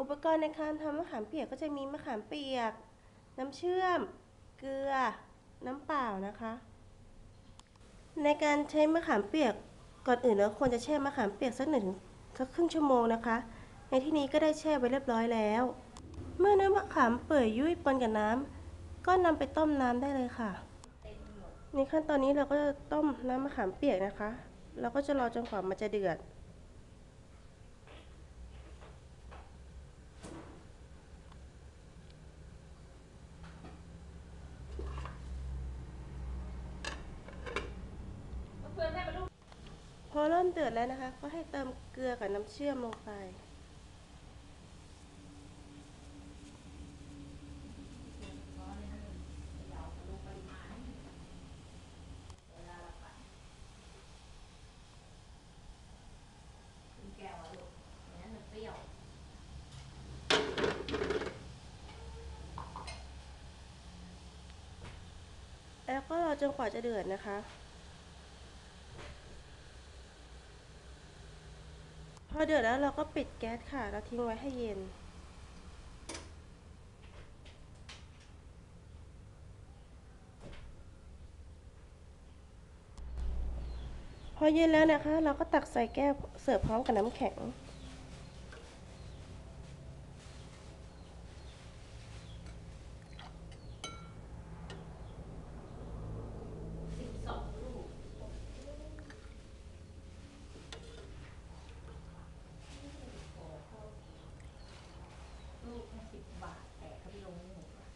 อุปกรณ์ในการทำมะขามเปียกก็จะมีมะขามเปียก น้ำเชื่อม เกลือ น้ำเปล่านะคะ ในการใช้มะขามเปียกก่อนอื่นเราควรจะแช่มะขามเปียกสักหนึ่งสักครึ่งชั่วโมงนะคะ ในที่นี้ก็ได้แช่ไว้เรียบร้อยแล้ว เมื่อเนื้อมะขามเปื่อยยุ่ยปนกับน้ำก็นำไปต้มน้ำได้เลยค่ะ ในขั้นตอนนี้เราก็จะต้มน้ำมะขามเปียกนะคะ เราก็จะรอจนกว่ามันจะเดือด พอ เริ่มเดือดแล้วนะคะ ก็ให้เติมเกลือกับน้ำเชื่อมลงไปแก้วอะลูกอย่างนั้นมันเปรี้ยวแล้วก็รอจนกว่าจะเดือดนะคะ พอเดือดแล้วเราก็ปิดแก๊สค่ะ เราทิ้งไว้ให้เย็น พอเย็นแล้วนะคะ เราก็ตักใส่แก้วเสิร์ฟพร้อมกับน้ำแข็ง สิบสองลูก ลูกแค่สิบบาท แต่เขาไปลงหมูอะ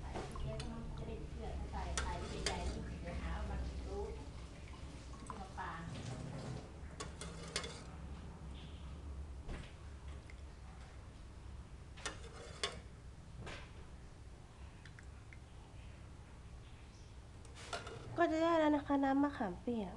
ใส่เยอะต้องจะได้เชื่อใส่ใส่ใหญ่ๆนี่เดี๋ยวหาว่ามันรู้มะปราง ก็จะได้แล้วนะคะน้ำมะขามเปียก